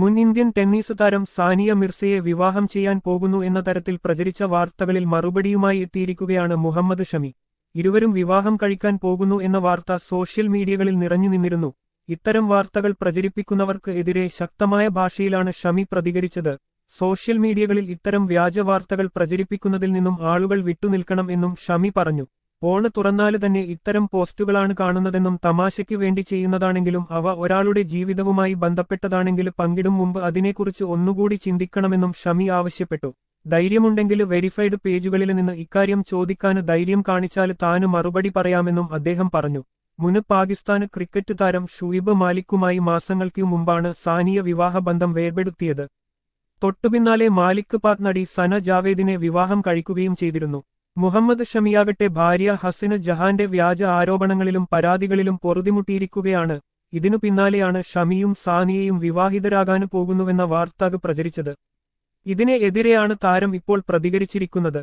മുൻ Indian tennis താരം സാനിയ മിർസയെ വിവാഹം ചെയ്യാൻ പോകുന്നു എന്ന തരത്തിൽ പ്രചരിച്ച വാർത്തകളിൽ മറുപടിയുമായി എത്തിയിരിക്കുകയാണ് മുഹമ്മദ് ഷമി. ഇരുവരും വിവാഹം കഴിക്കാൻ പോകുന്നു എന്ന വാർത്ത സോഷ്യൽ മീഡിയകളിൽ നിറഞ്ഞു നിന്നിരുന്നു. ഇത്തരം വാർത്തകൾ പ്രചരിപ്പിക്കുന്നവർക്ക് എതിരെ ശക്തമായ ഭാഷയിലാണ് ഷമി പ്രതികരിച്ചത്. സോഷ്യൽ മീഡിയകളിൽ ഇത്തരം വ്യാജ വാർത്തകൾ പ്രചരിപ്പിക്കുന്നതിൽ നിന്നും ആളുകൾ വിട്ടുനിൽക്കണം എന്നും ഷമി പറഞ്ഞു. ഫോണ് തുറന്നാൽ തന്നെ ഇത്തരം പോസ്റ്റുകളാണ് കാണുന്നതെന്നും തമാശയ്ക്ക് വേണ്ടി ചെയ്യുന്നതാണെങ്കിലും അവ ഒരാളുടെ ജീവിതവുമായി ബന്ധപ്പെട്ടതാണെങ്കിൽ പങ്കിടും മുമ്പ് അതിനെക്കുറിച്ച് ഒന്നുകൂടി ചിന്തിക്കണമെന്നും ഷമി ആവശ്യപ്പെട്ടു. ധൈര്യമുണ്ടെങ്കിൽ വെരിഫൈഡ് പേജുകളിൽ നിന്ന് ഇക്കാര്യം ചോദിക്കാന് ധൈര്യം കാണിച്ചാൽ താന് മറുപടി പറയാമെന്നും അദ്ദേഹം പറഞ്ഞു. മുന് പാകിസ്ഥാന് ക്രിക്കറ്റ് താരം ഷുയിബ് മാലിക്കുമായി മാസങ്ങൾക്കു മുമ്പാണ് സാനിയ വിവാഹബന്ധം വേർപെടുത്തിയത്. തൊട്ടുപിന്നാലെ മാലിക് പാക് നടി സന ജാവേദിനെ വിവാഹം കഴിക്കുകയും ചെയ്തിരുന്നു. മുഹമ്മദ് ഷമിയാകട്ടെ ഭാര്യ ഹസിന് ജഹാന്റെ വ്യാജ ആരോപണങ്ങളിലും പരാതികളിലും പൊറുതിമുട്ടിയിരിക്കുകയാണ്. ഇതിനു പിന്നാലെയാണ് ഷമിയും സാനിയയും വിവാഹിതരാകാൻ പോകുന്നുവെന്ന വാർത്ത പ്രചരിച്ചത്. ഇതിനെ എതിരെയാണ് താരം ഇപ്പോൾ പ്രതികരിച്ചിരിക്കുന്നത്.